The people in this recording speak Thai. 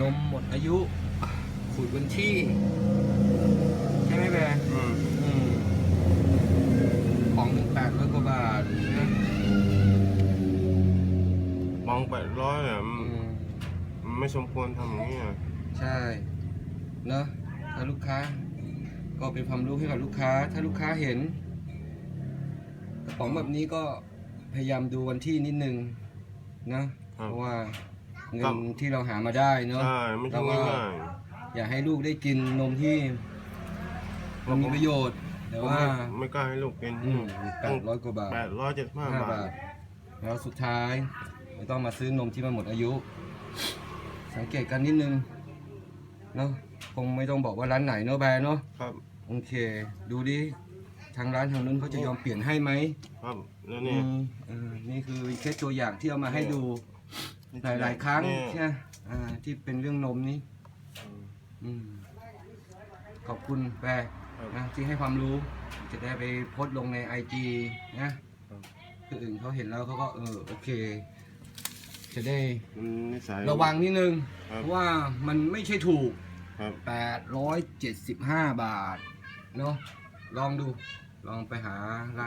นมหมดอายุขูดวันที่ใช่ไหมแบร์อืมอืมของหนึ่งแปดร้อยกว่าบาทนะบองแปดร้อยอะอืมันมมันไม่สมควรทำอย่างนี้อะใช่เนอะถ้าลูกค้า ก็เป็นความรู้ให้กับลูกค้า ถ้าลูกค้าเห็นกระป๋องแบบนี้ก็พยายามดูวันที่นิดนึงนะ เพราะว่า เงินที่เราหามาได้เนาะ ใช่ไม่ใช่แล้วก็ง่ายอยากให้ลูกได้กินนมที่มันมีประโยชน์ๆแต่ผมว่า ไม่ไม่กล้าให้ลูกกินอืมแปดร้อยกว่าบาทแปดร้อยเจ็ดห้าห้าบาบาท ท แล้วสุดท้ายไม่ต้องมาซื้อนมที่มันหมดอายุ สังเกตกันนิดนึงเนาะคงไม่ต้องบอกว่าร้านไหนเนาะแบรนด์เนาะครับ โอเค ดูดิ ทางร้านทางนู้นเขาจะยอมเปลี่ยนให้ไหมครับแล้วอืนี่มเออนี่คือแค่ตัวอย่างที่เอามาให้ดู หลายๆครั้งนี่ใช่ไหมอ่าที่เป็นเรื่องนมนี้ อืมขอบคุณแปรนะที่ให้ความรู้ จะได้ไปโพสต์ลงในไอจีนะคืออื่นเขาเห็นแล้วเขาก็เออโอเค จะได้มันนิสัย ระวังนิดนึง ครับ เพราะว่ามันไม่ใช่ถูก ครับ 875 บาทเนาะลองดูลองไปหาร้าน